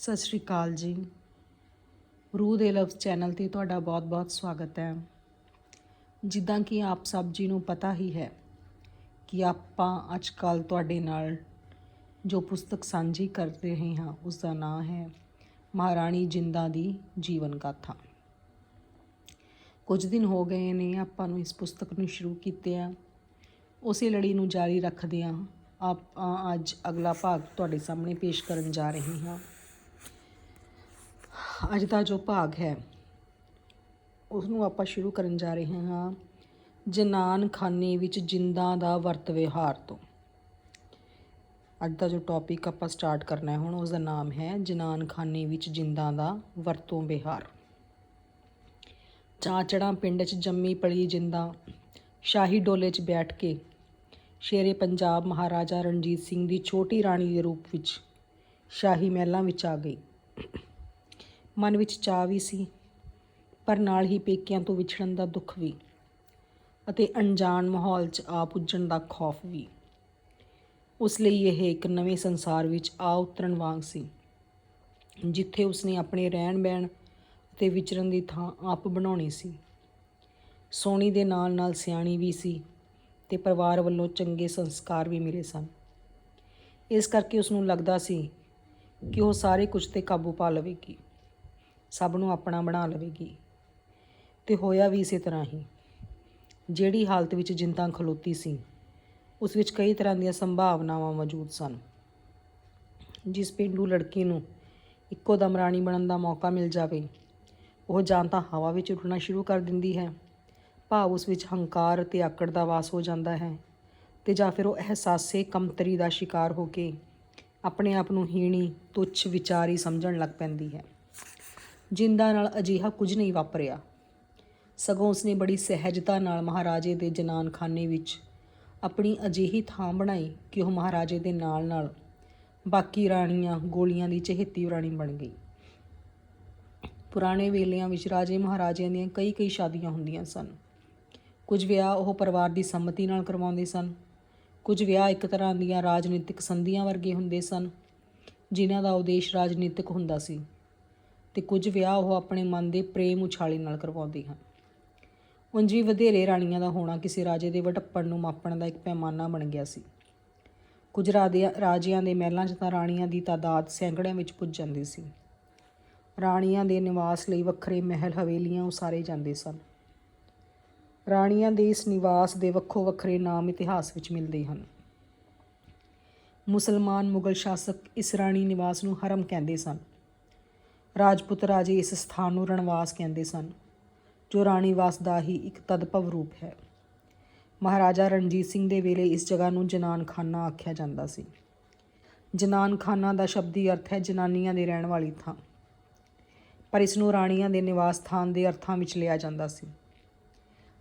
ਸਤਿ ਸ਼੍ਰੀ ਅਕਾਲ ਜੀ। ਰੂਹ ਦੇ ਲਵਸ ਚੈਨਲ ਤੇ ਤੁਹਾਡਾ ਬਹੁਤ-ਬਹੁਤ ਸਵਾਗਤ ਹੈ। ਜਿੱਦਾਂ ਕਿ ਆਪ ਸਭ ਜੀ ਨੂੰ ਪਤਾ ਹੀ ਹੈ ਕਿ ਆਪਾਂ ਅੱਜ ਕੱਲ ਤੁਹਾਡੇ ਨਾਲ ਜੋ ਪੁਸਤਕ ਸਾਂਝੀ ਕਰ ਰਹੇ ਹਾਂ ਉਸ ਦਾ ਨਾਮ ਹੈ ਮਹਾਰਾਣੀ ਜਿੰਦਾ ਦੀ ਜੀਵਨ ਗਾਥਾ। ਕੁਝ ਦਿਨ ਹੋ ਗਏ ਨੇ ਆਪਾਂ ਨੂੰ ਇਸ ਪੁਸਤਕ ਨੂੰ ਸ਼ੁਰੂ ਕੀਤੇ ਆ। ਉਸੇ ਲੜੀ ਨੂੰ ਜਾਰੀ ਰੱਖਦੇ ਹਾਂ ਆਪਾਂ ਅੱਜ ਅਗਲਾ ਭਾਗ ਤੁਹਾਡੇ ਸਾਹਮਣੇ ਪੇਸ਼ ਕਰਨ ਜਾ ਰਹੇ ਹਾਂ। ਅੱਜ ਦਾ ਜੋ ਭਾਗ ਹੈ ਉਸ ਨੂੰ ਆਪਾਂ ਸ਼ੁਰੂ ਕਰਨ ਜਾ ਰਹੇ ਹਾਂ ਜਨਾਨ ਖਾਨੇ ਵਿੱਚ ਜਿੰਦਾਂ ਦਾ ਵਰਤ ਵਿਹਾਰ ਤੋਂ। ਅੱਜ ਦਾ ਜੋ ਟੌਪਿਕ ਆਪਾਂ ਸਟਾਰਟ ਕਰਨਾ ਹੈ ਹੁਣ ਉਸ ਦਾ ਨਾਮ ਹੈ ਜਨਾਨ ਖਾਨੇ ਵਿੱਚ ਜਿੰਦਾਂ ਦਾ ਵਰਤੋਂ ਵਿਹਾਰ। ਚਾਚੜਾ ਪਿੰਡ 'ਚ ਜੰਮੀ ਪਲੀ ਜਿੰਦਾ, ਸ਼ਾਹੀ ਡੋਲੇ 'ਚ ਬੈਠ ਕੇ, ਸ਼ੇਰੇ ਪੰਜਾਬ ਮਹਾਰਾਜਾ ਰਣਜੀਤ ਸਿੰਘ ਦੀ ਛੋਟੀ ਰਾਣੀ ਦੇ ਰੂਪ ਵਿੱਚ ਸ਼ਾਹੀ ਮਹਿਲਾਂ ਵਿੱਚ ਆ ਗਈ। ਮਨ ਵਿੱਚ ਚਾਹ ਵੀ ਸੀ, ਪਰ ਨਾਲ ਹੀ ਪੇਕਿਆਂ ਤੋਂ ਵਿਛੜਨ ਦਾ ਦੁੱਖ ਵੀ ਅਤੇ ਅਣਜਾਣ ਮਾਹੌਲ 'ਚ ਆ ਪੁੱਜਣ ਦਾ ਖੌਫ ਵੀ। ਉਸ ਲਈ ਇਹ ਇੱਕ ਨਵੇਂ ਸੰਸਾਰ ਵਿੱਚ ਆ ਉਤਰਨ ਵਾਂਗ ਸੀ, ਜਿੱਥੇ ਉਸਨੇ ਆਪਣੇ ਰਹਿਣ ਬਹਿਣ ਅਤੇ ਵਿਚਰਨ ਦੀ ਥਾਂ ਆਪ ਬਣਾਉਣੀ ਸੀ। ਸੋਹਣੀ ਦੇ ਨਾਲ ਨਾਲ ਸਿਆਣੀ ਵੀ ਸੀ ਤੇ ਪਰਿਵਾਰ ਵੱਲੋਂ ਚੰਗੇ ਸੰਸਕਾਰ ਵੀ ਮਿਲੇ ਸਨ। ਇਸ ਕਰਕੇ ਉਸ ਨੂੰ ਲੱਗਦਾ ਸੀ ਕਿ ਉਹ ਸਾਰੇ ਕੁਝ ਤੇ ਕਾਬੂ ਪਾ ਲਵੇਗੀ। ਸਭ ਨੂੰ ਆਪਣਾ ਬਣਾ ਲਵੇਗੀ। ਤੇ ਹੋਇਆ ਵੀ ਇਸੇ ਤਰ੍ਹਾਂ ਹੀ। ਜਿਹੜੀ ਹਾਲਤ ਵਿੱਚ ਜਿੰਦਾਂ ਖਲੋਤੀ ਸੀ, ਉਸ ਵਿੱਚ ਕਈ ਤਰ੍ਹਾਂ ਦੀਆਂ ਸੰਭਾਵਨਾਵਾਂ ਮੌਜੂਦ ਸਨ। ਜਿਸ ਪਿੰਡੂ ਲੜਕੀ ਨੂੰ ਇੱਕੋ ਦਮ ਰਾਣੀ ਬਣਨ ਦਾ ਮੌਕਾ ਮਿਲ ਜਾਵੇ, ਉਹ ਜਾਂ ਤਾਂ ਹਵਾ ਵਿੱਚ ਉੱਡਣਾ ਸ਼ੁਰੂ ਕਰ ਦਿੰਦੀ ਹੈ, ਭਾਵ ਉਸ ਵਿੱਚ ਹੰਕਾਰ ਅਤੇ ਆਕੜ ਦਾ ਵਾਸ ਹੋ ਜਾਂਦਾ ਹੈ, ਤੇ ਜਾਂ ਫਿਰ ਉਹ ਅਹਿਸਾਸੇ ਕਮਤਰੀ ਦਾ ਸ਼ਿਕਾਰ ਹੋ ਕੇ ਆਪਣੇ ਆਪ ਨੂੰ ਹੀਣੀ, ਤੁੱਛ, ਵਿਚਾਰੀ ਸਮਝਣ ਲੱਗ ਪੈਂਦੀ ਹੈ। ਜਿੰਦਾ ਨਾਲ ਅਜਿਹਾ ਕੁਝ ਨਹੀਂ ਵਾਪਰਿਆ। ਸਗੋਂ ਉਸਨੇ ਬੜੀ ਸਹਿਜਤਾ ਨਾਲ ਮਹਾਰਾਜੇ ਦੇ ਜਨਾਨਖਾਨੇ ਵਿੱਚ ਆਪਣੀ ਅਜਿਹੀ ਥਾਂ ਬਣਾਈ ਕਿ ਉਹ ਮਹਾਰਾਜੇ ਦੇ ਨਾਲ ਨਾਲ ਬਾਕੀ ਰਾਣੀਆਂ ਗੋਲੀਆਂ ਦੀ ਚਹੇਤੀ ਰਾਣੀ ਬਣ ਗਈ। ਪੁਰਾਣੇ ਵੇਲਿਆਂ ਵਿੱਚ ਰਾਜੇ ਮਹਾਰਾਜਿਆਂ ਦੀਆਂ ਕਈ ਕਈ ਸ਼ਾਦੀਆਂ ਹੁੰਦੀਆਂ ਸਨ। ਕੁਝ ਵਿਆਹ ਉਹ ਪਰਿਵਾਰ ਦੀ ਸੰਮਤੀ ਨਾਲ ਕਰਵਾਉਂਦੇ ਸਨ। ਕੁਝ ਵਿਆਹ ਇੱਕ ਤਰ੍ਹਾਂ ਦੀਆਂ ਰਾਜਨੀਤਿਕ ਸੰਧੀਆਂ ਵਰਗੇ ਹੁੰਦੇ ਸਨ, ਜਿਨ੍ਹਾਂ ਦਾ ਉਦੇਸ਼ ਰਾਜਨੀਤਿਕ ਹੁੰਦਾ ਸੀ। ਤੇ ਕੁਝ ਵਿਆਹ ਉਹ ਆਪਣੇ ਮਨ ਦੇ ਪ੍ਰੇਮ ਉਛਾਲੇ ਨਾਲ ਕਰਵਾਉਂਦੇ ਹਨ। ਉਂਝ ਵੀ ਵਧੇਰੇ ਰਾਣੀਆਂ ਦਾ ਹੋਣਾ ਕਿਸੇ ਰਾਜੇ ਦੇ ਵਟੱਪਣ ਨੂੰ ਮਾਪਣ ਦਾ ਇੱਕ ਪੈਮਾਨਾ ਬਣ ਗਿਆ ਸੀ। ਕੁਝ ਰਾਜਿਆਂ ਰਾਜਿਆਂ ਦੇ ਮਹਿਲਾਂ 'ਚ ਤਾਂ ਰਾਣੀਆਂ ਦੀ ਤਾਦਾਦ ਸੈਂਕੜਿਆਂ ਵਿੱਚ ਪੁੱਜ ਜਾਂਦੀ ਸੀ। ਰਾਣੀਆਂ ਦੇ ਨਿਵਾਸ ਲਈ ਵੱਖਰੇ ਮਹਿਲ ਹਵੇਲੀਆਂ ਉਸਾਰੇ ਜਾਂਦੇ ਸਨ। ਰਾਣੀਆਂ ਦੇ ਇਸ ਨਿਵਾਸ ਦੇ ਵੱਖੋ ਵੱਖਰੇ ਨਾਮ ਇਤਿਹਾਸ ਵਿੱਚ ਮਿਲਦੇ ਹਨ। ਮੁਸਲਮਾਨ ਮੁਗਲ ਸ਼ਾਸਕ ਇਸ ਰਾਣੀ ਨਿਵਾਸ ਨੂੰ ਹਰਮ ਕਹਿੰਦੇ ਸਨ। ਰਾਜਪੂਤ ਰਾਜੇ ਇਸ ਸਥਾਨ ਨੂੰ ਰਣਵਾਸ ਕਹਿੰਦੇ ਸਨ, ਜੋ ਰਾਣੀ ਵਾਸ ਦਾ ਹੀ ਇੱਕ ਤਦਭਵ ਰੂਪ ਹੈ। ਮਹਾਰਾਜਾ ਰਣਜੀਤ ਸਿੰਘ ਦੇ ਵੇਲੇ ਇਸ ਜਗ੍ਹਾ ਨੂੰ ਜਨਾਨਖਾਨਾ ਆਖਿਆ ਜਾਂਦਾ ਸੀ। ਜਨਾਨਖਾਨਾ ਦਾ ਸ਼ਬਦੀ ਅਰਥ ਹੈ ਜਨਾਨੀਆਂ ਦੇ ਰਹਿਣ ਵਾਲੀ ਥਾਂ। ਪਰ ਇਸ ਨੂੰ ਰਾਣੀਆਂ ਦੇ ਨਿਵਾਸ ਸਥਾਨ ਦੇ ਅਰਥਾਂ ਵਿੱਚ ਲਿਆ ਜਾਂਦਾ ਸੀ।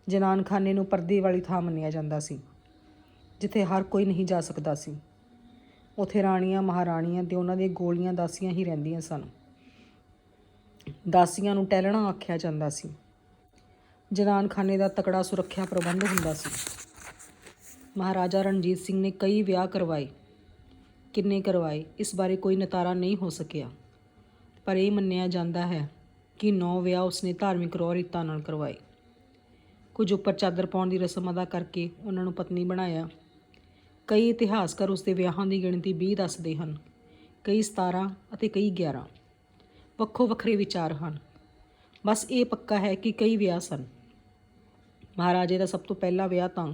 ਜਨਾਨਖਾਨੇ ਨੂੰ ਪਰਦੇ ਵਾਲੀ ਥਾਂ ਮੰਨਿਆ ਜਾਂਦਾ ਸੀ, ਜਿੱਥੇ ਹਰ ਕੋਈ ਨਹੀਂ ਜਾ ਸਕਦਾ ਸੀ। ਉਥੇ ਰਾਣੀਆਂ ਮਹਾਰਾਣੀਆਂ ਤੇ ਉਹਨਾਂ ਦੇ ਗੋਲੀਆਂ ਦਾਸੀਆਂ ਹੀ ਰਹਿੰਦੀਆਂ ਸਨ। ਦਾਸੀਆਂ ਨੂੰ ਟਹਿਲਣਾ ਆਖਿਆ ਜਾਂਦਾ ਸੀ। ਜਨਾਨਖਾਨੇ ਦਾ ਤਕੜਾ ਸੁਰੱਖਿਆ ਪ੍ਰਬੰਧ ਹੁੰਦਾ ਸੀ। ਮਹਾਰਾਜਾ ਰਣਜੀਤ ਸਿੰਘ ਨੇ ਕਈ ਵਿਆਹ ਕਰਵਾਏ। ਕਿੰਨੇ ਕਰਵਾਏ, ਇਸ ਬਾਰੇ ਕੋਈ ਨਤਾਰਾ ਨਹੀਂ ਹੋ ਸਕਿਆ। ਪਰ ਇਹ ਮੰਨਿਆ ਜਾਂਦਾ ਹੈ ਕਿ ਨੌ ਵਿਆਹ ਉਸਨੇ ਧਾਰਮਿਕ ਰੋਹ ਰੀਤਾਂ ਨਾਲ ਕਰਵਾਏ। ਕੁਝ ਉੱਪਰ ਚਾਦਰ ਪਾਉਣ ਦੀ ਰਸਮ ਅਦਾ ਕਰਕੇ ਉਹਨਾਂ ਨੂੰ ਪਤਨੀ ਬਣਾਇਆ। ਕਈ ਇਤਿਹਾਸਕਾਰ ਉਸ ਦੇ ਵਿਆਹਾਂ ਦੀ ਗਿਣਤੀ 20 ਦੱਸਦੇ ਹਨ। ਕਈ 17 ਅਤੇ ਕਈ 11 ਵੱਖੋ ਵੱਖਰੇ ਵਿਚਾਰ ਹਨ। ਬਸ ਇਹ ਪੱਕਾ ਹੈ ਕਿ ਕਈ ਵਿਆਹ ਸਨ। ਮਹਾਰਾਜੇ ਦਾ ਸਭ ਤੋਂ ਪਹਿਲਾ ਵਿਆਹ ਤਾਂ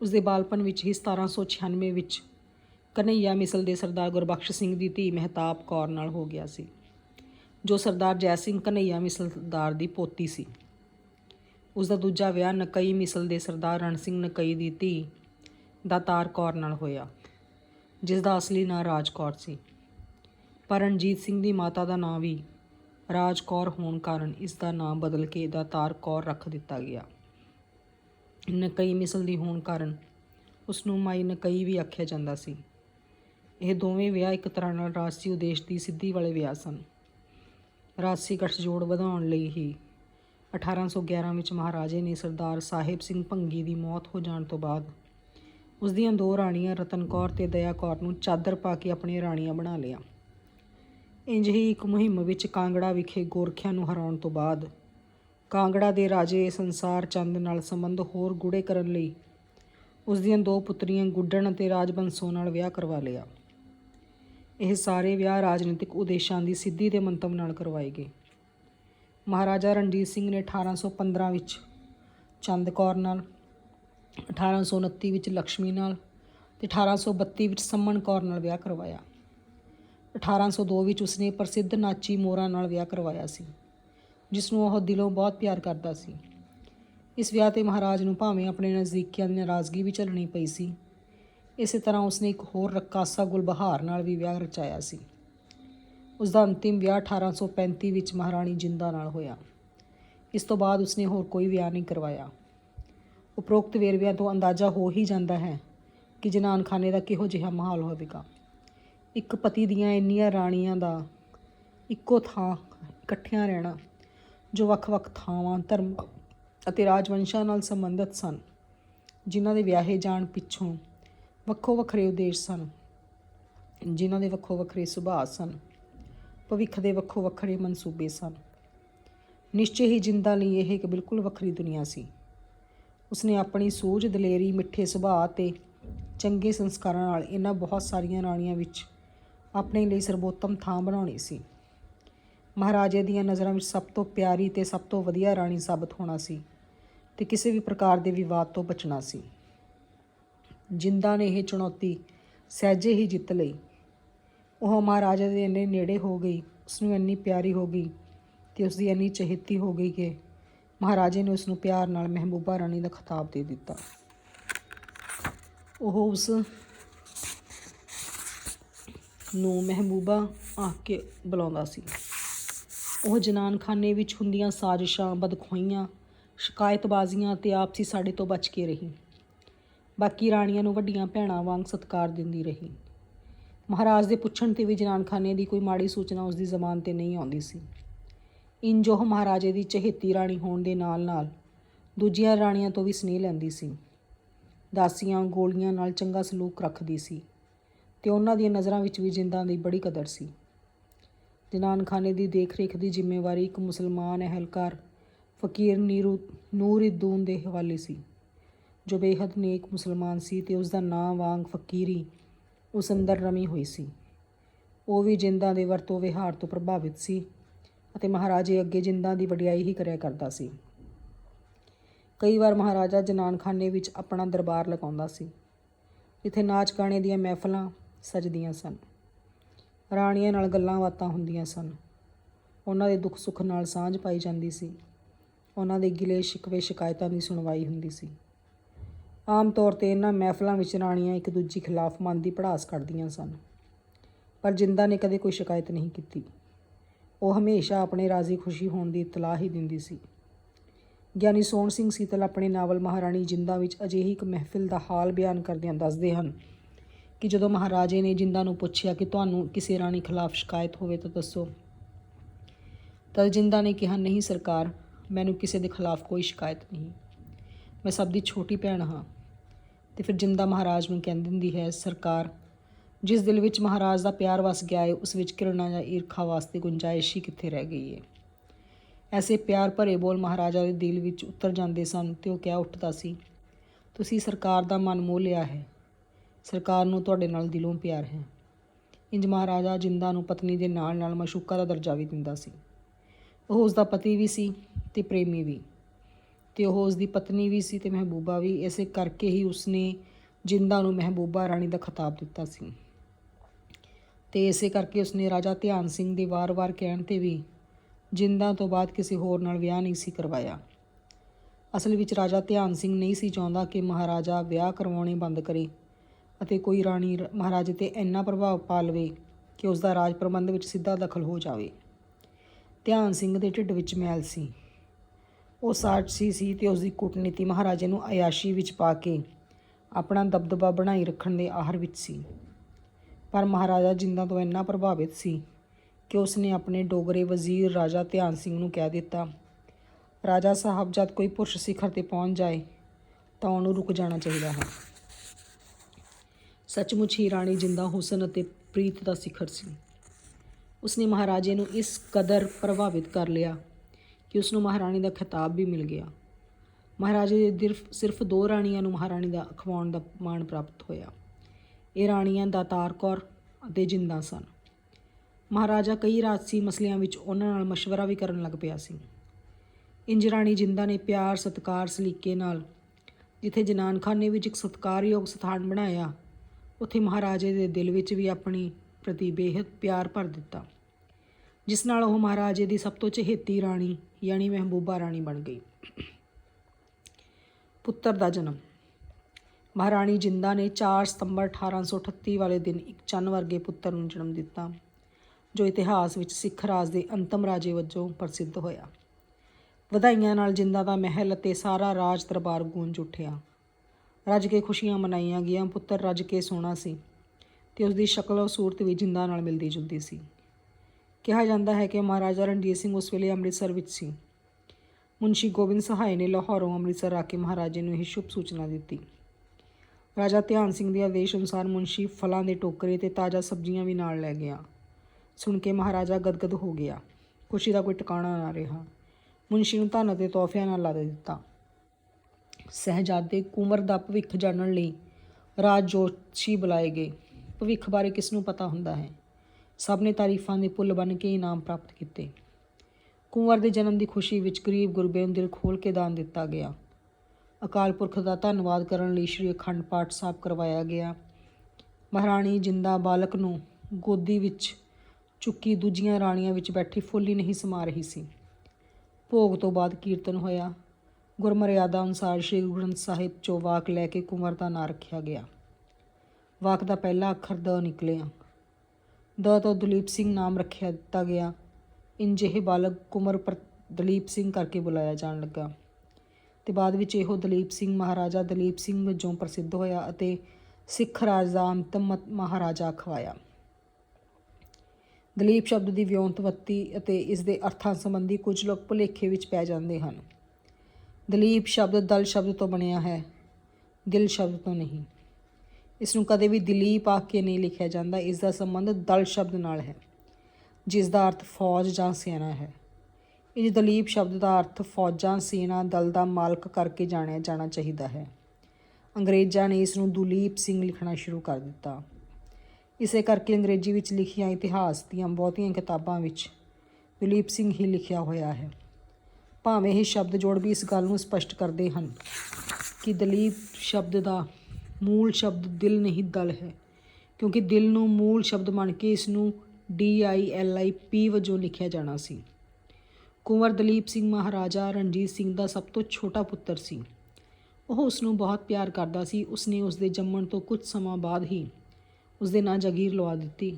ਉਸ ਦੇ ਬਾਲਪਨ ਵਿੱਚ ਹੀ 1796 ਵਿੱਚ ਕਨਈਆ ਮਿਸਲ ਦੇ ਸਰਦਾਰ ਗੁਰਬਖਸ਼ ਸਿੰਘ ਦੀ ਧੀ ਮਹਿਤਾਬ ਕੌਰ ਨਾਲ ਹੋ ਗਿਆ ਸੀ, ਜੋ ਸਰਦਾਰ ਜੈ ਸਿੰਘ ਕਨਈਆ ਮਿਸਲਦਾਰ ਦੀ ਪੋਤੀ ਸੀ। ਉਸ ਦਾ ਦੂਜਾ ਵਿਆਹ ਨਕਈ ਮਿਸਲ ਦੇ ਸਰਦਾਰ ਰਣ ਸਿੰਘ ਨਕਈ ਦੀ ਧੀ ਦਾਤਾਰ ਕੌਰ ਨਾਲ ਹੋਇਆ ਜਿਸ ਦਾ ਅਸਲੀ ਨਾਂ ਰਾਜ ਕੌਰ ਸੀ। ਪਰ ਰਣਜੀਤ ਸਿੰਘ ਦੀ ਮਾਤਾ ਦਾ ਨਾਂ ਵੀ ਰਾਜ ਕੌਰ ਹੋਣ ਕਾਰਨ ਇਸ ਦਾ ਨਾਮ ਬਦਲ ਕੇ ਦਾਤਾਰ ਕੌਰ ਰੱਖ ਦਿੱਤਾ ਗਿਆ। ਨਕਈ ਮਿਸਲ ਦੀ ਹੋਣ ਕਾਰਨ ਉਸ ਨੂੰ ਮਾਈ ਨਕਈ ਵੀ ਆਖਿਆ ਜਾਂਦਾ ਸੀ। ਇਹ ਦੋਵੇਂ ਵਿਆਹ ਇੱਕ ਤਰ੍ਹਾਂ ਨਾਲ ਰਾਜਸੀ ਉਦੇਸ਼ ਦੀ ਸਿੱਧੀ ਵਾਲੇ ਵਿਆਹ ਸਨ। ਰਾਜਸੀ ਗੱਠਜੋੜ ਵਧਾਉਣ ਲਈ ਹੀ 1811 ਵਿੱਚ ਮਹਾਰਾਜੇ ਨੇ ਸਰਦਾਰ ਸਾਹਿਬ ਸਿੰਘ ਭੰਗੀ ਦੀ ਮੌਤ ਹੋ ਜਾਣ ਤੋਂ ਬਾਅਦ ਉਸ ਦੀਆਂ ਦੋ ਰਾਣੀਆਂ ਰਤਨ ਕੌਰ ਤੇ ਦਇਆ ਕੌਰ ਨੂੰ ਚਾਦਰ ਪਾ ਕੇ ਆਪਣੀਆਂ ਰਾਣੀਆਂ ਬਣਾ ਲਿਆ। ਇੰਜ ਹੀ ਇੱਕ ਮੁਹਿੰਮ ਵਿੱਚ ਕਾਂਗੜਾ ਵਿਖੇ ਗੋਰਖਿਆਂ ਨੂੰ ਹਰਾਉਣ ਤੋਂ ਬਾਅਦ ਕਾਂਗੜਾ ਦੇ ਰਾਜੇ ਸੰਸਾਰ ਚੰਦ ਨਾਲ ਸੰਬੰਧ ਹੋਰ ਗੂੜੇ ਕਰਨ ਲਈ ਉਸ ਦੀਆਂ ਦੋ ਪੁੱਤਰੀਆਂ ਗੁੱਡਣ ਅਤੇ ਰਾਜਬੰਸੋ ਨਾਲ ਵਿਆਹ ਕਰਵਾ ਲਿਆ। ਇਹ ਸਾਰੇ ਵਿਆਹ ਰਾਜਨੀਤਿਕ ਉਦੇਸ਼ਾਂ ਦੀ ਸਿੱਧੀ ਦੇ ਮੰਤਵ ਨਾਲ ਕਰਵਾਏ ਗਏ ਮਹਾਰਾਜਾ ਰਣਜੀਤ ਸਿੰਘ ਨੇ 1815 ਵਿੱਚ ਚੰਦ ਕੌਰ ਨਾਲ 1829 ਵਿੱਚ ਲక్ష్ਮੀ ਨਾਲ ਤੇ 1832 ਵਿੱਚ ਸੰਮਨ ਕੌਰ ਨਾਲ ਵਿਆਹ ਕਰਵਾਇਆ। 1802 ਵਿੱਚ ਉਸਨੇ ਪ੍ਰਸਿੱਧ ਨਾਚੀ ਮੋਰਾ ਨਾਲ ਵਿਆਹ ਕਰਵਾਇਆ ਸੀ, ਜਿਸ ਨੂੰ ਉਹ ਦਿਲੋਂ ਬਹੁਤ ਪਿਆਰ ਕਰਦਾ ਸੀ। ਇਸ ਵਿਆਹ ਤੇ ਮਹਾਰਾਜ ਨੂੰ ਭਾਵੇਂ ਆਪਣੇ ਨਜ਼ਦੀਕੀਆਂ ਦੀ ਨਾਰਾਜ਼ਗੀ ਵੀ ਝੱਲਣੀ ਪਈ ਸੀ, ਇਸੇ ਤਰ੍ਹਾਂ ਉਸਨੇ ਇੱਕ ਹੋਰ ਰਕਾਸਾ ਗੁਲਬਹਾਰ ਨਾਲ ਵੀ ਵਿਆਹ ਰਚਾਇਆ ਸੀ। ਉਸ ਦਾ ਅੰਤਿਮ ਵਿਆਹ 1835 ਵਿੱਚ ਮਹਾਰਾਣੀ ਜਿੰਦਾ ਨਾਲ ਹੋਇਆ। ਇਸ ਤੋਂ ਬਾਅਦ ਉਸਨੇ ਹੋਰ ਕੋਈ ਵਿਆਹ ਨਹੀਂ ਕਰਵਾਇਆ। ਉਪਰੋਕਤ ਵੇਰਵਿਆਂ ਤੋਂ ਅੰਦਾਜ਼ਾ ਹੋ ਹੀ ਜਾਂਦਾ ਹੈ ਕਿ ਜਨਾਨਖਾਨੇ ਦਾ ਕਿਹੋ ਜਿਹਾ ਮਾਹੌਲ ਹੋਵੇਗਾ। ਇੱਕ ਪਤੀ ਦੀਆਂ ਇੰਨੀਆਂ ਰਾਣੀਆਂ ਦਾ ਇੱਕੋ ਥਾਂ ਇਕੱਠਿਆਂ ਰਹਿਣਾ, ਜੋ ਵੱਖ-ਵੱਖ ਥਾਵਾਂ, ਧਰਮ ਅਤੇ ਰਾਜਵੰਸ਼ਾਂ ਨਾਲ ਸੰਬੰਧਿਤ ਸਨ, ਜਿਨ੍ਹਾਂ ਦੇ ਵਿਆਹੇ ਜਾਣ ਪਿੱਛੋਂ ਵੱਖੋ ਵੱਖਰੇ ਉਦੇਸ਼ ਸਨ, ਜਿਨ੍ਹਾਂ ਦੇ ਵੱਖੋ ਵੱਖਰੇ ਸੁਭਾਅ ਸਨ, ਭਵਿੱਖ ਦੇ ਵੱਖੋ ਵੱਖਰੇ ਮਨਸੂਬੇ ਸਨ। ਨਿਸ਼ਚੈ ਹੀ ਜਿੰਦਾ ਲਈ ਇਹ ਇੱਕ ਬਿਲਕੁਲ ਵੱਖਰੀ ਦੁਨੀਆ ਸੀ। ਉਸਨੇ ਆਪਣੀ ਸੂਝ ਦਲੇਰੀ ਮਿੱਠੇ ਸੁਭਾਅ ਤੇ ਚੰਗੇ ਸੰਸਕਾਰਾਂ ਨਾਲ ਇਹਨਾਂ ਬਹੁਤ ਸਾਰੀਆਂ ਰਾਣੀਆਂ ਵਿੱਚ ਆਪਣੇ ਲਈ ਸਰਬੋਤਮ ਥਾਂ ਬਣਾਉਣੀ ਸੀ। ਮਹਾਰਾਜੇ ਦੀਆਂ ਨਜ਼ਰਾਂ ਵਿੱਚ ਸਭ ਤੋਂ ਪਿਆਰੀ ਤੇ ਸਭ ਤੋਂ ਵਧੀਆ ਰਾਣੀ ਸਾਬਤ ਹੋਣਾ ਸੀ ਤੇ ਕਿਸੇ ਵੀ ਪ੍ਰਕਾਰ ਦੇ ਵਿਵਾਦ ਤੋਂ ਬਚਣਾ ਸੀ। ਜਿੰਦਾ ਨੇ ਇਹ ਚੁਣੌਤੀ ਸਹਿਜੇ ਹੀ ਜਿੱਤ ਲਈ। ਉਹ ਮਹਾਰਾਜਾ ਦੇ ਇੰਨੇ ਨੇੜੇ ਹੋ ਗਈ ਉਸ ਨੂੰ ਇੰਨੀ ਪਿਆਰੀ ਹੋ ਗਈ ਤੇ ਉਸ ਦੀ ਇੰਨੀ ਚਹੇਤੀ ਹੋ ਗਈ ਕਿ ਮਹਾਰਾਜੇ ਨੇ ਉਸ ਨੂੰ ਪਿਆਰ ਨਾਲ ਮਹਿਬੂਬਾ ਰਾਣੀ ਦਾ ਖਿਤਾਬ ਦੇ ਦਿੱਤਾ। ਉਹ ਉਸ ਨੂੰ ਮਹਿਬੂਬਾ ਆਖ ਕੇ ਬੁਲਾਉਂਦਾ ਸੀ। ਉਹ ਜਨਾਨਖਾਨੇ ਵਿੱਚ ਹੁੰਦੀਆਂ ਸਾਜ਼ਿਸ਼ਾਂ ਬਦਖੋਈਆਂ ਸ਼ਿਕਾਇਤਬਾਜ਼ੀਆਂ ਤੇ ਆਪਸੀ ਸਾਡੇ ਤੋਂ ਬਚ ਕੇ ਰਹੀ। ਬਾਕੀ ਰਾਣੀਆਂ ਨੂੰ ਵੱਡੀਆਂ ਭੈਣਾਂ ਵਾਂਗ ਸਤਿਕਾਰ ਦਿੰਦੀ ਰਹੀ। ਮਹਾਰਾਜ ਦੇ ਪੁੱਛਣ ਤੇ ਵੀ ਜਨਾਨਖਾਨੇ ਦੀ ਕੋਈ ਮਾੜੀ ਸੂਚਨਾ ਉਸ ਦੀ ਜ਼ਬਾਨ ਤੇ ਨਹੀਂ ਆਉਂਦੀ ਸੀ। ਇੰਜ ਉਹ ਮਹਾਰਾਜੇ ਦੀ ਚਹੇਤੀ ਰਾਣੀ ਹੋਣ ਦੇ ਨਾਲ-ਨਾਲ ਦੂਜੀਆਂ ਰਾਣੀਆਂ ਤੋਂ ਵੀ ਸਨੇਹ ਲੈਂਦੀ ਸੀ। ਦਾਸੀਆਂ ਗੋਲੀਆਂ ਨਾਲ ਚੰਗਾ ਸਲੂਕ ਰੱਖਦੀ ਸੀ। ਤੇ ਉਹਨਾਂ ਦੀਆਂ ਨਜ਼ਰਾਂ ਵਿੱਚ ਵੀ ਜਿੰਦਾਂ ਦੀ ਬੜੀ ਕਦਰ ਸੀ। ਜਨਾਨਖਾਨੇ ਦੀ ਦੇਖਰੇਖ ਦੀ ਜ਼ਿੰਮੇਵਾਰੀ ਇੱਕ ਮੁਸਲਮਾਨ ਅਹਿਲਕਾਰ ਫਕੀਰ ਨੀਰੂ ਨੂਰਉদ্দੂਨ ਦੇ ਹਵਾਲੇ ਸੀ, ਜੋ ਬੇਹੱਦ ਨੇਕ ਮੁਸਲਮਾਨ ਸੀ ਤੇ ਉਸ ਦਾ ਨਾਂ ਵਾਂਗ ਫਕੀਰੀ ਉਸ ਅੰਦਰ ਰਮੀ ਹੋਈ ਸੀ। ਉਹ ਵੀ ਜਿੰਦਾਂ ਦੇ ਵਰਤੋਂ ਵਿਹਾਰ ਤੋਂ ਪ੍ਰਭਾਵਿਤ ਸੀ ਅਤੇ ਮਹਾਰਾਜੇ ਅੱਗੇ ਜਿੰਦਾਂ ਦੀ ਵਡਿਆਈ ਹੀ ਕਰਿਆ ਕਰਦਾ ਸੀ। ਕਈ ਵਾਰ ਮਹਾਰਾਜਾ ਜਨਾਨਖਾਨੇ ਵਿੱਚ ਆਪਣਾ ਦਰਬਾਰ ਲਗਾਉਂਦਾ ਸੀ ਇੱਥੇ ਨਾਚ ਗਾਣੇ ਦੀਆਂ ਮਹਿਫਲਾਂ ਸਜਦੀਆਂ ਸਨ। ਰਾਣੀਆਂ ਨਾਲ ਗੱਲਾਂ ਬਾਤਾਂ ਹੁੰਦੀਆਂ ਸਨ। ਉਹਨਾਂ ਦੇ ਦੁੱਖ ਸੁੱਖ ਨਾਲ ਸਾਂਝ ਪਾਈ ਜਾਂਦੀ ਸੀ। ਉਹਨਾਂ ਦੇ ਗਿਲੇ ਸ਼ਿਕਵੇ ਸ਼ਿਕਾਇਤਾਂ ਦੀ ਸੁਣਵਾਈ ਹੁੰਦੀ ਸੀ। ਆਮ ਤੌਰ ਤੇ ਇਹਨਾਂ ਮਹਿਫਲਾਂ ਵਿੱਚ ਰਾਣੀਆਂ ਇੱਕ ਦੂਜੀ ਖਿਲਾਫ ਮਨ ਦੀ ਪੜਾਸ ਕੱਢਦੀਆਂ ਸਨ। ਪਰ ਜਿੰਦਾ ਨੇ ਕਦੇ ਕੋਈ ਸ਼ਿਕਾਇਤ ਨਹੀਂ ਕੀਤੀ। ਉਹ ਹਮੇਸ਼ਾ ਆਪਣੇ ਰਾਜ਼ੀ ਖੁਸ਼ੀ ਹੋਣ ਦੀ ਇਤਲਾਹ ਹੀ ਦਿੰਦੀ ਸੀ। ਗਿਆਨੀ ਸੋਹਣ ਸਿੰਘ ਸੀਤਲ ਆਪਣੇ ਨਾਵਲ ਮਹਾਰਾਣੀ ਜਿੰਦਾ ਵਿੱਚ ਅਜਿਹੀ ਇੱਕ ਮਹਿਫਿਲ ਦਾ ਹਾਲ ਬਿਆਨ ਕਰਦਿਆਂ ਦੱਸਦੇ ਹਨ ਕਿ ਜਦੋਂ ਮਹਾਰਾਜੇ ਨੇ ਜਿੰਦਾ ਨੂੰ ਪੁੱਛਿਆ ਕਿ ਤੁਹਾਨੂੰ ਕਿਸੇ ਰਾਣੀ ਖਿਲਾਫ ਸ਼ਿਕਾਇਤ ਹੋਵੇ ਤਾਂ ਦੱਸੋ। ਤਦ ਜਿੰਦਾ ਨੇ ਕਿਹਾ, ਨਹੀਂ ਸਰਕਾਰ, ਮੈਨੂੰ ਕਿਸੇ ਦੇ ਖਿਲਾਫ ਕੋਈ ਸ਼ਿਕਾਇਤ ਨਹੀਂ। ਮੈਂ ਸਭ ਦੀ ਛੋਟੀ ਭੈਣ ਹਾਂ। ਤੇ ਫਿਰ ਜਿੰਦਾ ਮਹਾਰਾਜ ਨੂੰ ਕਹਿ ਦਿੰਦੀ ਹੈ, ਸਰਕਾਰ, ਜਿਸ ਦਿਲ ਵਿੱਚ ਮਹਾਰਾਜ ਦਾ ਪਿਆਰ ਵਸ ਗਿਆ ਹੈ ਉਸ ਵਿੱਚ ਕਿਰਨਾਂ ਜਾਂ ਈਰਖਾ ਵਾਸਤੇ ਗੁੰਜਾਇਸ਼ ਹੀ ਕਿੱਥੇ ਰਹਿ ਗਈ ਹੈ ਐਸੇ ਪਿਆਰ ਭਰੇ ਬੋਲ ਮਹਾਰਾਜਾ ਦੇ ਦਿਲ ਵਿੱਚ ਉਤਰ ਜਾਂਦੇ ਸਨ ਤੇ ਉਹ ਕਹਿ ਉੱਠਦਾ ਸੀ, ਤੁਸੀਂ ਸਰਕਾਰ ਦਾ ਮਨ ਮੋਹ ਲਿਆ ਹੈ। ਸਰਕਾਰ ਨੂੰ ਤੁਹਾਡੇ ਨਾਲ ਦਿਲੋਂ ਪਿਆਰ ਹੈ। ਇੰਜ ਮਹਾਰਾਜਾ ਜਿੰਦਾ ਨੂੰ ਪਤਨੀ ਦੇ ਨਾਲ ਨਾਲ ਮਸ਼ੂਕਾ ਦਾ ਦਰਜਾ ਵੀ ਦਿੰਦਾ ਸੀ। ਉਹ ਉਸ ਦਾ ਪਤੀ ਵੀ ਸੀ ਤੇ ਪ੍ਰੇਮੀ ਵੀ। ਤੇ ਉਹ ਉਸ ਦੀ ਪਤਨੀ ਵੀ ਸੀ ਤੇ ਮਹਿਬੂਬਾ ਵੀ। ਇਸੇ ਕਰਕੇ ਹੀ ਉਸਨੇ ਜਿੰਦਾ ਨੂੰ ਮਹਿਬੂਬਾ ਰਾਣੀ ਦਾ ਖਿਤਾਬ ਦਿੱਤਾ ਸੀ। ਤੇ ਇਸੇ ਕਰਕੇ ਉਸਨੇ ਰਾਜਾ ਧਿਆਨ ਸਿੰਘ ਦੇ ਵਾਰ-ਵਾਰ ਕਹਿਣ ਤੇ ਵੀ ਜਿੰਦਾ ਤੋਂ ਬਾਅਦ ਕਿਸੇ ਹੋਰ ਨਾਲ ਵਿਆਹ ਨਹੀਂ ਸੀ ਕਰਵਾਇਆ। ਅਸਲ ਵਿੱਚ ਰਾਜਾ ਧਿਆਨ ਸਿੰਘ ਨਹੀਂ ਸੀ ਚਾਹੁੰਦਾ ਕਿ ਮਹਾਰਾਜਾ ਵਿਆਹ ਕਰਵਾਉਣੇ ਬੰਦ ਕਰੇ। ਅਤੇ ਕੋਈ ਰਾਣੀ ਮਹਾਰਾਜੇ ਤੇ ਇੰਨਾ ਪ੍ਰਭਾਵ ਪਾ ਲਵੇ ਕਿ ਉਸ ਦਾ ਰਾਜ ਪ੍ਰਬੰਧ ਵਿੱਚ ਸਿੱਧਾ ਦਖਲ ਹੋ ਜਾਵੇ। ਧਿਆਨ ਸਿੰਘ ਦੇ ਢਿੱਡ ਵਿੱਚ ਮੈਲ ਸੀ। ਉਹ ਸਾਜ਼ਸੀ ਸੀ ਤੇ ਉਸ ਦੀ ਕੂਟਨੀਤੀ ਮਹਾਰਾਜੇ ਨੂੰ ਅਯਾਸ਼ੀ ਵਿੱਚ ਪਾ ਕੇ ਆਪਣਾ ਦਬਦਬਾ ਬਣਾਈ ਰੱਖਣ ਦੇ ਆਹਰ ਵਿੱਚ ਸੀ। ਪਰ ਮਹਾਰਾਜਾ ਜਿੰਦਾਂ ਤੋਂ ਇੰਨਾ ਪ੍ਰਭਾਵਿਤ ਸੀ ਕਿ ਉਸਨੇ ਆਪਣੇ ਡੋਗਰੇ ਵਜ਼ੀਰ ਰਾਜਾ ਧਿਆਨ ਸਿੰਘ ਨੂੰ ਕਹਿ ਦਿੱਤਾ, ਰਾਜਾ ਸਾਹਿਬ ਜਦ ਕੋਈ ਪੁਰਸ਼ ਸਿਖਰ ਤੇ ਪਹੁੰਚ ਜਾਏ ਤਾਂ ਉਹਨੂੰ ਰੁਕ ਜਾਣਾ ਚਾਹੀਦਾ ਹੈ। ਸੱਚਮੁੱਚ ਹੀ ਰਾਣੀ ਜਿੰਦਾ ਹੁਸਨ ਅਤੇ ਪ੍ਰੀਤ ਦਾ ਸਿਖਰ ਸੀ। ਉਸਨੇ ਮਹਾਰਾਜੇ ਨੂੰ ਇਸ ਕਦਰ ਪ੍ਰਭਾਵਿਤ ਕਰ ਲਿਆ ਕਿ ਉਸ ਨੂੰ ਮਹਾਰਾਣੀ ਦਾ ਖਿਤਾਬ ਵੀ ਮਿਲ ਗਿਆ। ਮਹਾਰਾਜੇ ਦੇ ਦਿਰਫ ਸਿਰਫ ਦੋ ਰਾਣੀਆਂ ਨੂੰ ਮਹਾਰਾਣੀ ਦਾ ਅਖਵਾਉਣ ਦਾ ਮਾਣ ਪ੍ਰਾਪਤ ਹੋਇਆ। ਇਹ ਰਾਣੀਆਂ ਦਾਤਾਰ ਕੌਰ ਅਤੇ ਜਿੰਦਾ ਸਨ। ਮਹਾਰਾਜਾ ਕਈ ਰਾਜਸੀ ਮਸਲਿਆਂ ਵਿੱਚ ਉਹਨਾਂ ਨਾਲ ਮਸ਼ਵਰਾ ਵੀ ਕਰਨ ਲੱਗ ਪਿਆ ਸੀ। ਇੰਜ ਰਾਣੀ ਜਿੰਦਾ ਨੇ ਪਿਆਰ ਸਤਕਾਰ ਸਲੀਕੇ ਨਾਲ ਜਿੱਥੇ ਜਨਾਨਖਾਨੇ ਵਿੱਚ ਇੱਕ ਸਤਕਾਰਯੋਗ ਸਥਾਨ ਬਣਾਇਆ ਉੱਥੇ ਮਹਾਰਾਜੇ ਦੇ ਦਿਲ ਵਿੱਚ ਵੀ ਆਪਣੀ ਪ੍ਰਤੀ ਬੇਹੱਦ ਪਿਆਰ ਭਰ ਦਿੱਤਾ, ਜਿਸ ਨਾਲ ਉਹ ਮਹਾਰਾਜੇ ਦੀ ਸਭ ਤੋਂ ਚਹੇਤੀ ਰਾਣੀ ਯਾਨੀ ਮਹਿਬੂਬਾ ਰਾਣੀ ਬਣ ਗਈ। ਪੁੱਤਰ ਦਾ ਜਨਮ। ਮਹਾਰਾਣੀ ਜਿੰਦਾ ਨੇ 4 ਸਤੰਬਰ 1838 ਵਾਲੇ ਦਿਨ ਇੱਕ ਚੰਨ ਵਰਗੇ ਪੁੱਤਰ ਨੂੰ ਜਨਮ ਦਿੱਤਾ, ਜੋ ਇਤਿਹਾਸ ਵਿੱਚ ਸਿੱਖ ਰਾਜ ਦੇ ਅੰਤਮ ਰਾਜੇ ਵਜੋਂ ਪ੍ਰਸਿੱਧ ਹੋਇਆ। ਵਧਾਈਆਂ ਨਾਲ ਜਿੰਦਾ ਦਾ ਮਹਿਲ ਅਤੇ ਸਾਰਾ ਰਾਜ ਦਰਬਾਰ ਗੂੰਜ ਉੱਠਿਆ। ਰੱਜ ਕੇ ਖੁਸ਼ੀਆਂ ਮਨਾਈਆਂ ਗਈਆਂ, ਪੁੱਤਰ ਰੱਜ ਕੇ ਸੋਹਣਾ ਸੀ ਤੇ ਉਸ ਦੀ ਸ਼ਕਲ ਔਰ ਸੂਰਤ ਵੀ ਜਿੰਦਾ ਨਾਲ ਮਿਲਦੀ ਜੁਲਦੀ ਸੀ। ਕਿਹਾ ਜਾਂਦਾ ਹੈ ਕਿ ਮਹਾਰਾਜਾ ਰਣਜੀਤ ਸਿੰਘ ਉਸ ਵੇਲੇ ਅੰਮ੍ਰਿਤਸਰ ਵਿੱਚ ਸੀ। ਮੁੰਸ਼ੀ ਗੋਬਿੰਦ ਸਹਾਇ ਨੇ ਲਾਹੌਰੋਂ ਅੰਮ੍ਰਿਤਸਰ ਆ ਕੇ ਮਹਾਰਾਜੇ ਨੂੰ ਇਹ ਸ਼ੁਭ ਸੂਚਨਾ ਦਿੱਤੀ। ਰਾਜਾ ਧਿਆਨ ਸਿੰਘ ਦੇ ਆਦੇਸ਼ ਅਨੁਸਾਰ ਮੁੰਸ਼ੀ ਫਲਾਂ ਦੇ ਟੋਕਰੇ ਤੇ ਤਾਜ਼ਾ ਸਬਜ਼ੀਆਂ ਵੀ ਨਾਲ ਲੈ ਗਿਆ। ਸੁਣ ਕੇ ਮਹਾਰਾਜਾ ਗਦਗਦ ਹੋ ਗਿਆ। ਖੁਸ਼ੀ ਦਾ ਕੋਈ ਟਿਕਾਣਾ ਨਾ ਰਿਹਾ। ਮੁੰਸ਼ੀ ਨੂੰ ਧਨ ਅਤੇ ਤੋਹਫਿਆਂ ਨਾਲ ਲਾਦ ਦਿੱਤਾ। ਸਹਿਜਾਦੇ ਕੁੰਵਰ ਦਾ ਭਵਿੱਖ ਜਾਣਨ ਲਈ ਰਾਜ ਜੋਤਸ਼ੀ ਬੁਲਾਏ ਗਏ। ਭਵਿੱਖ ਬਾਰੇ ਕਿਸ ਨੂੰ ਪਤਾ ਹੁੰਦਾ ਹੈ? ਸਭ ਨੇ ਤਾਰੀਫਾਂ ਦੇ ਪੁੱਲ ਬਣ ਕੇ ਇਨਾਮ ਪ੍ਰਾਪਤ ਕੀਤੇ। ਕੁੰਵਰ ਦੇ ਜਨਮ ਦੀ ਖੁਸ਼ੀ ਵਿੱਚ ਗਰੀਬ ਗੁਰਬੇ ਨੂੰ ਦਿਲ ਖੋਲ ਕੇ ਦਾਨ ਦਿੱਤਾ ਗਿਆ। ਅਕਾਲ ਪੁਰਖ ਦਾ ਧੰਨਵਾਦ ਕਰਨ ਲਈ ਸ਼੍ਰੀ ਅਖੰਡ ਪਾਠ ਸਾਹਿਬ ਕਰਵਾਇਆ ਗਿਆ। ਮਹਾਰਾਣੀ ਜਿੰਦਾ ਬਾਲਕ ਨੂੰ ਗੋਦੀ ਵਿੱਚ ਚੁੱਕੀ ਦੂਜੀਆਂ ਰਾਣੀਆਂ ਵਿੱਚ ਬੈਠੀ ਫੁੱਲੀ ਨਹੀਂ ਸਮਾ ਰਹੀ ਸੀ। ਭੋਗ ਤੋਂ ਬਾਅਦ ਕੀਰਤਨ ਹੋਇਆ। ਗੁਰਮਰਿਆਦਾ ਅਨੁਸਾਰ ਸ਼੍ਰੀ ਗੁਰੂ ਗ੍ਰੰਥ ਸਾਹਿਬ ਚੋਂ ਵਾਕ ਲੈ ਕੇ ਕੁੰਵਰ ਦਾ ਨਾਂ ਰੱਖਿਆ ਗਿਆ। ਵਾਕ ਦਾ ਪਹਿਲਾ ਅੱਖਰ ਦ ਨਿਕਲਿਆ। ਦ ਤੋਂ ਦਲੀਪ ਸਿੰਘ ਨਾਮ ਰੱਖਿਆ ਦਿੱਤਾ ਗਿਆ। ਇੰਜੇ ਬਾਲਕ ਕੁਮਰ ਪਰ ਦਲੀਪ ਸਿੰਘ ਕਰਕੇ ਬੁਲਾਇਆ ਜਾਣ ਲੱਗਾ। ਤੇ ਬਾਅਦ ਵਿੱਚ ਇਹੋ ਦਲੀਪ ਸਿੰਘ ਮਹਾਰਾਜਾ ਦਲੀਪ ਸਿੰਘ ਵਜੋਂ ਪ੍ਰਸਿੱਧ ਹੋਇਆ ਅਤੇ ਸਿੱਖ ਰਾਜ ਦਾ ਅੰਤਮ ਮਹਾਰਾਜਾ ਅਖਵਾਇਆ। ਦਲੀਪ ਸ਼ਬਦ ਦੀ ਵਿਉਂਤਵਤੀ ਅਤੇ ਇਸ ਦੇ ਅਰਥਾਂ ਸੰਬੰਧੀ ਕੁਝ ਲੋਕ ਭੁਲੇਖੇ ਵਿੱਚ ਪੈ ਜਾਂਦੇ ਹਨ। ਦਲੀਪ ਸ਼ਬਦ ਦਲ ਸ਼ਬਦ ਤੋਂ ਬਣਿਆ ਹੈ, ਦਿਲ ਸ਼ਬਦ ਤੋਂ ਨਹੀਂ। ਇਸ ਨੂੰ ਕਦੇ ਵੀ ਦਲੀਪ ਆ ਕੇ ਨਹੀਂ ਲਿਖਿਆ ਜਾਂਦਾ ਇਸ ਦਾ ਸੰਬੰਧ ਦਲ ਸ਼ਬਦ ਨਾਲ ਹੈ ਜਿਸ ਦਾ ਅਰਥ ਫੌਜ ਜਾਂ ਸੈਨਾ ਹੈ। ਇਹ ਦਲੀਪ ਸ਼ਬਦ ਦਾ ਅਰਥ ਫੌਜਾਂ, ਸੈਨਾ, ਦਲ ਦਾ ਮਾਲਕ ਕਰਕੇ ਜਾਣਿਆ ਜਾਣਾ ਚਾਹੀਦਾ ਹੈ। ਅੰਗਰੇਜ਼ਾਂ ਨੇ ਇਸ ਨੂੰ ਦੁਲੀਪ ਸਿੰਘ ਲਿਖਣਾ ਸ਼ੁਰੂ ਕਰ ਦਿੱਤਾ। ਇਸੇ ਕਰਕੇ ਅੰਗਰੇਜ਼ੀ ਵਿੱਚ ਲਿਖੀਆਂ ਇਤਿਹਾਸ ਦੀਆਂ ਬਹੁਤੀਆਂ ਕਿਤਾਬਾਂ ਵਿੱਚ ਦੁਲੀਪ ਸਿੰਘ ਹੀ ਲਿਖਿਆ ਹੋਇਆ ਹੈ। ਭਾਵੇਂ ਇਹ ਸ਼ਬਦ ਜੋੜ ਵੀ ਇਸ ਗੱਲ ਨੂੰ ਸਪਸ਼ਟ ਕਰਦੇ ਹਨ ਕਿ ਦਲੀਪ ਸ਼ਬਦ ਦਾ ਮੂਲ ਸ਼ਬਦ ਦਿਲ ਨਹੀਂ ਦਲ ਹੈ, ਕਿਉਂਕਿ ਦਿਲ ਨੂੰ ਮੂਲ ਸ਼ਬਦ ਮੰਨ ਕੇ ਇਸ ਨੂੰ ਡੀ ਆਈ ਐਲ ਆਈ ਪੀ ਵਜੋਂ ਲਿਖਿਆ ਜਾਣਾ ਸੀ। ਕੁੰਵਰ ਦਲੀਪ ਸਿੰਘ ਮਹਾਰਾਜਾ ਰਣਜੀਤ ਸਿੰਘ ਦਾ ਸਭ ਤੋਂ ਛੋਟਾ ਪੁੱਤਰ ਸੀ। ਉਹ ਉਸ ਨੂੰ ਬਹੁਤ ਪਿਆਰ ਕਰਦਾ ਸੀ। ਉਸਨੇ ਉਸ ਦੇ ਜੰਮਣ ਤੋਂ ਕੁਝ ਸਮਾਂ ਬਾਅਦ ਹੀ ਉਸ ਦੇ ਨਾਂ ਜਾਗੀਰ ਲਵਾ ਦਿੱਤੀ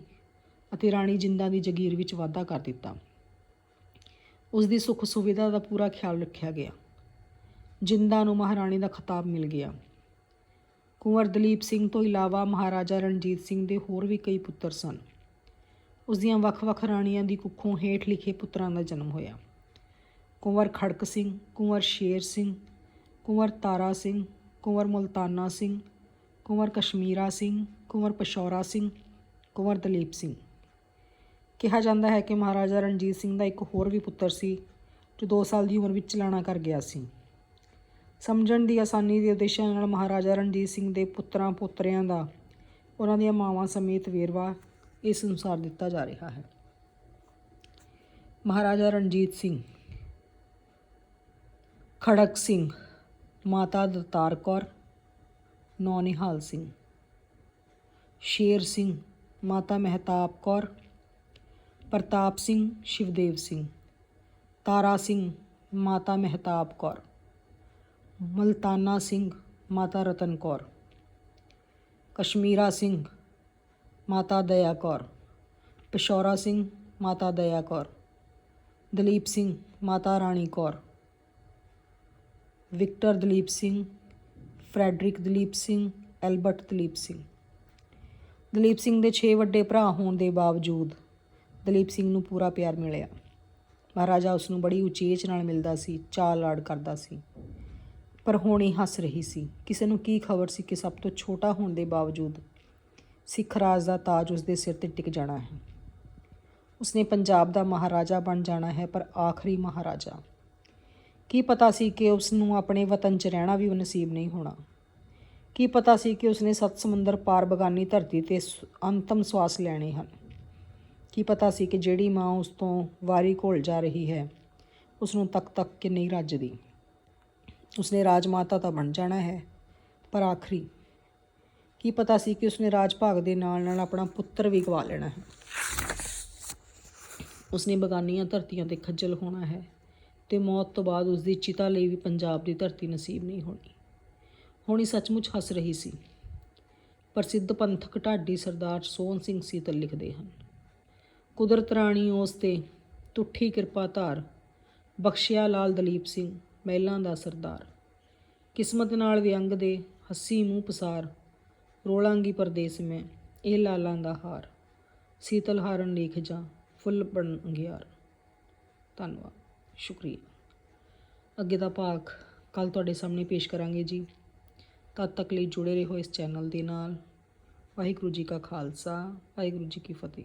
ਅਤੇ ਰਾਣੀ ਜਿੰਦਾ ਦੀ ਜਗੀਰ ਵਿੱਚ ਵਾਧਾ ਕਰ ਦਿੱਤਾ। ਉਸ ਦੀ ਸੁੱਖ ਸੁਵਿਧਾ ਦਾ ਪੂਰਾ ਖਿਆਲ ਰੱਖਿਆ ਗਿਆ। ਜਿੰਦਾ ਨੂੰ ਮਹਾਰਾਣੀ ਦਾ ਖਿਤਾਬ ਮਿਲ ਗਿਆ। ਕੁੰਵਰ ਦਲੀਪ ਸਿੰਘ ਤੋਂ ਇਲਾਵਾ ਮਹਾਰਾਜਾ ਰਣਜੀਤ ਸਿੰਘ ਦੇ ਹੋਰ ਵੀ ਕਈ ਪੁੱਤਰ ਸਨ। ਉਸ ਦੀਆਂ ਵੱਖ-ਵੱਖ ਰਾਣੀਆਂ ਦੀ ਕੁੱਖੋਂ ਹੇਠ ਲਿਖੇ ਪੁੱਤਰਾਂ ਦਾ ਜਨਮ ਹੋਇਆ। ਕੁੰਵਰ ਖੜਕ ਸਿੰਘ, ਕੁੰਵਰ ਸ਼ੇਰ ਸਿੰਘ, ਕੁੰਵਰ ਤਾਰਾ ਸਿੰਘ, ਕੁੰਵਰ ਮੁਲਤਾਨਾ ਸਿੰਘ, ਕੁੰਵਰ ਕਸ਼ਮੀਰਾ ਸਿੰਘ, ਕੁੰਵਰ ਪਸ਼ੌਰਾ ਸਿੰਘ, ਕੁੰਵਰ ਦਲੀਪ ਸਿੰਘ। ਕਿਹਾ ਜਾਂਦਾ ਹੈ ਕਿ ਮਹਾਰਾਜਾ ਰਣਜੀਤ ਸਿੰਘ ਦਾ ਇੱਕ ਹੋਰ ਵੀ ਪੁੱਤਰ ਸੀ, ਜੋ 2 ਸਾਲ ਦੀ ਉਮਰ ਵਿੱਚ ਚਲਾਣਾ ਕਰ ਗਿਆ ਸੀ। ਸਮਝਣ ਦੀ ਆਸਾਨੀ ਦੇ ਉਦੇਸ਼ਾਂ ਨਾਲ ਮਹਾਰਾਜਾ ਰਣਜੀਤ ਸਿੰਘ ਦੇ ਪੁੱਤਰਾਂ ਪੋਤਰਿਆਂ ਦਾ ਉਹਨਾਂ ਦੀਆਂ ਮਾਵਾਂ ਸਮੇਤ ਵੇਰਵਾ ਇਸ ਅਨੁਸਾਰ ਦਿੱਤਾ ਜਾ ਰਿਹਾ ਹੈ। ਮਹਾਰਾਜਾ ਰਣਜੀਤ ਸਿੰਘ, ਖੜਕ ਸਿੰਘ, ਮਾਤਾ ਦਤਾਰ ਕੌਰ ਨੌ ਨਿਹਾਲ ਸਿੰਘ, ਸ਼ੇਰ ਸਿੰਘ, ਮਾਤਾ ਮਹਿਤਾਬ ਕੌਰ ਪ੍ਰਤਾਪ ਸਿੰਘ, ਸ਼ਿਵਦੇਵ ਸਿੰਘ। ਤਾਰਾ ਸਿੰਘ, ਮਾਤਾ ਮਹਿਤਾਬ ਕੌਰ। ਮਲਤਾਨਾ ਸਿੰਘ, ਮਾਤਾ ਰਤਨ ਕੌਰ। ਕਸ਼ਮੀਰਾ ਸਿੰਘ, ਮਾਤਾ ਦਇਆ ਕੌਰ। ਪਿਸ਼ੌਰਾ ਸਿੰਘ, ਮਾਤਾ ਦਇਆ ਕੌਰ। ਦਲੀਪ ਸਿੰਘ, ਮਾਤਾ Rani Kaur. Victor Dalip Singh, Frederick Dalip Singh, Albert Dalip Singh. Dalip Singh ਦੇ 6 ਵੱਡੇ ਭਰਾ ਹੋਣ ਦੇ ਬਾਵਜੂਦ ਦਲੀਪ ਸਿੰਘ ਨੂੰ ਪੂਰਾ ਪਿਆਰ ਮਿਲਿਆ। ਮਹਾਰਾਜਾ ਉਸ ਨੂੰ ਬੜੀ ਉਚੇਚ ਨਾਲ ਮਿਲਦਾ ਸੀ, ਚਾਲ ਲਾੜ ਕਰਦਾ ਸੀ। ਪਰ ਹੁਣ ਹੀ ਹੱਸ ਰਹੀ ਸੀ। ਕਿਸੇ ਨੂੰ ਕੀ ਖਬਰ ਸੀ ਕਿ ਸਭ ਤੋਂ ਛੋਟਾ ਹੋਣ ਦੇ ਬਾਵਜੂਦ ਸਿੱਖ ਰਾਜ ਦਾ ਤਾਜ ਉਸ ਦੇ ਸਿਰ ਤੇ ਟਿਕ ਜਾਣਾ ਹੈ। ਉਸਨੇ ਪੰਜਾਬ ਦਾ ਮਹਾਰਾਜਾ ਬਣ ਜਾਣਾ ਹੈ, ਪਰ ਆਖਰੀ ਮਹਾਰਾਜਾ। ਕੀ ਪਤਾ ਸੀ ਕਿ ਉਸ ਨੂੰ ਆਪਣੇ ਵਤਨ 'ਚ ਰਹਿਣਾ ਵੀ ਨਸੀਬ ਨਹੀਂ ਹੋਣਾ? ਕੀ ਪਤਾ ਸੀ ਕਿ ਉਸਨੇ ਸੱਤ ਸਮੁੰਦਰ ਪਾਰ ਬਗਾਨੀ ਧਰਤੀ ਤੇ ਸ- ਅੰਤਮ ਸਵਾਸ ਲੈਣੇ ਹਨ? ਕੀ ਪਤਾ ਸੀ ਕਿ ਜਿਹੜੀ ਮਾਂ ਉਸ ਤੋਂ ਵਾਰੀ ਘੋਲ ਜਾ ਰਹੀ ਹੈ ਉਸ ਨੂੰ ਤੱਕ ਤੱਕ ਕੇ ਨਹੀਂ ਰੱਜਦੀ। ਉਸਨੇ ਰਾਜਮਾਤਾ ਤਾਂ ਬਣ ਜਾਣਾ ਹੈ, ਪਰ ਆਖਰੀ, ਕੀ ਪਤਾ ਸੀ ਕਿ ਉਸਨੇ ਰਾਜ ਭਾਗ ਦੇ ਨਾਲ ਨਾਲ ਆਪਣਾ ਪੁੱਤਰ ਵੀ ਗਵਾ ਲੈਣਾ ਹੈ? ਉਸਨੇ ਬਗਾਨੀਆਂ ਧਰਤੀਆਂ ਤੇ ਖੱਜਲ ਹੋਣਾ ਹੈ ਤੇ ਮੌਤ ਤੋਂ ਬਾਅਦ ਉਸਦੀ ਚਿਤਾ ਲਈ ਵੀ ਪੰਜਾਬ ਦੀ ਧਰਤੀ ਨਸੀਬ ਨਹੀਂ ਹੋਣੀ। ਹੋਣੀ ਸੱਚਮੁੱਚ ਹੱਸ ਰਹੀ ਸੀ ਪ੍ਰਸਿੱਧ ਪੰਥਕ ਢਾਡੀ ਸਰਦਾਰ ਸੋਹਣ ਸਿੰਘ ਸੀਤਲ ਲਿਖਦੇ ਹਨ ਕੁਦਰਤ ਰਾਣੀ ਉਸ ਤੇ ਤੁੱਠੀ ਕਿਰਪਾ ਧਾਰ, ਬਖਸ਼ਿਆ ਲਾਲ ਦਲੀਪ ਸਿੰਘ ਮਹਿਲਾਂ ਦਾ ਸਰਦਾਰ। ਕਿਸਮਤ ਨਾਲ ਵਿਅੰਗ ਦੇ ਹੱਸੀ ਮੂੰਹ ਪਸਾਰ, ਰੋਲਾਂਗੀ ਪਰਦੇਸ ਮੈਂ ਇਹ ਲਾਲਾਂ ਦਾ ਹਾਰ, ਸੀਤਲ ਹਾਰਨ ਲੇਖ ਜਾਂ ਫੁੱਲ ਬਣ ਗਿਆਰ ਧੰਨਵਾਦ, ਸ਼ੁਕਰੀਆ। ਅੱਗੇ ਦਾ ਭਾਗ ਕੱਲ ਤੁਹਾਡੇ ਸਾਹਮਣੇ ਪੇਸ਼ ਕਰਾਂਗੇ ਜੀ। ਤਦ ਤੱਕ ਲਈ ਜੁੜੇ ਰਹੋ ਇਸ ਚੈਨਲ ਦੇ ਨਾਲ। ਵਾਹਿਗੁਰੂ ਜੀ ਕਾ ਖਾਲਸਾ, ਵਾਹਿਗੁਰੂ ਜੀ ਕੀ ਫਤਿਹ।